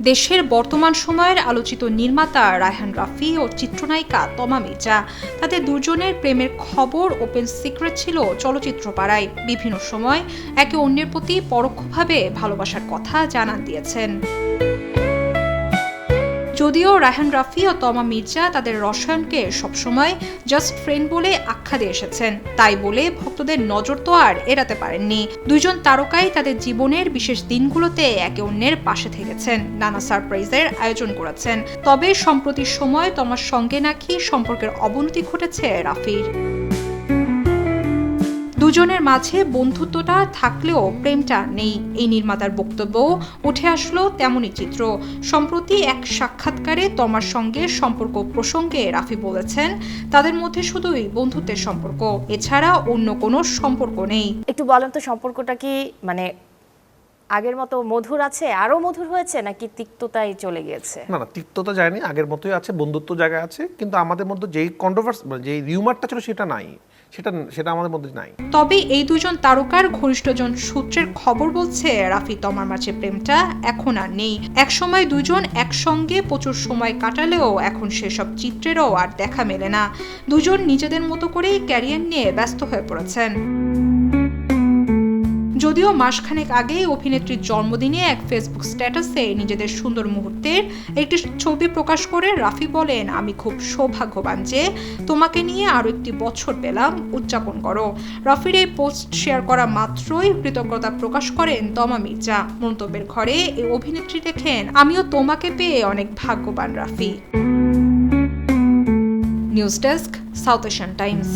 দেশের বর্তমান সময়ের আলোচিত নির্মাতা রায়হান রাফি ও চিত্রনায়িকা তমা মির্জা, তাদের দুজনের প্রেমের খবর ওপেন সিক্রেট ছিল চলচ্চিত্র পাড়ায় বিভিন্ন সময় একে অন্যের প্রতি পরোক্ষভাবে ভালোবাসার কথা জানান দিয়েছেন। যদিও রায়হান রাফি ও তমা মির্জা তাদের রসায়নকে সবসময় জাস্ট ফ্রেন্ড বলে আখ্যা দিয়ে এসেছেন, তাই বলে ভক্তদের নজর তো আর এড়াতে পারেননি। দুইজন তারকাই তাদের জীবনের বিশেষ দিনগুলোতে একে অন্যের পাশে থেকেছেন, নানা সারপ্রাইজের আয়োজন করেছেন। তবে সম্প্রতি সময় তমার সঙ্গে নাকি সম্পর্কের অবনতি ঘটেছে রাফির। দুজনের মাঝে বন্ধুত্বটা থাকলেও প্রেমটা নেই। এই নির্মাতার বক্তব্য উঠে আসলো তেমনই চিত্র। সম্প্রতি এক সাক্ষাৎকারে তমার সঙ্গে সম্পর্ক প্রসঙ্গে রাফি বলেছেন, তাদের মধ্যে শুধুই বন্ধুত্বের সম্পর্ক, এছাড়া অন্য কোনো সম্পর্ক নেই। একটু বলেন তো সম্পর্কটা কি মানে আগের মতো মধুর আছে আরও মধুর হয়েছে নাকি তিক্ততাই চলে গিয়েছে? না না তিক্ততা যায়নি আগের মতোই আছে বন্ধুত্ব জায়গায় আছে কিন্তু আমাদের মধ্যে যেই কন্ট্রোভার্স যেই রিউমারটা ছিল সেটা নাই। সেটা সেটা আমাদের মধ্যে নাই। তবে এই দুজন তারকার ঘনিষ্ঠজন সূত্রের খবর বলছে রাফি তমার মাঝে প্রেমটা এখন আর নেই। একসময় দুজন একসঙ্গে প্রচুর সময় কাটালেও এখন সেসব চিত্রেরও আর দেখা মেলে না। দুজন নিজেদের মতো করেই ক্যারিয়ার নিয়ে ব্যস্ত হয়ে পড়েছেন। যদিও মাসখানেক আগেই অভিনেত্রীর জন্মদিনে এক ফেসবুক স্ট্যাটাসে নিজেদের সুন্দর মুহূর্তের একটি ছবি প্রকাশ করে রাফি বলেন, আমি খুব সৌভাগ্যবান যে তোমাকে নিয়ে আরও একটি বছর পেলাম, উদযাপন করো। রাফির এই পোস্ট শেয়ার করা মাত্রই কৃতজ্ঞতা প্রকাশ করেন তমা মির্জা। মন্তব্যের ঘরে এই অভিনেত্রী দেখেন আমিও তোমাকে পেয়ে অনেক ভাগ্যবান, Rafi. News desk, South Asian Times.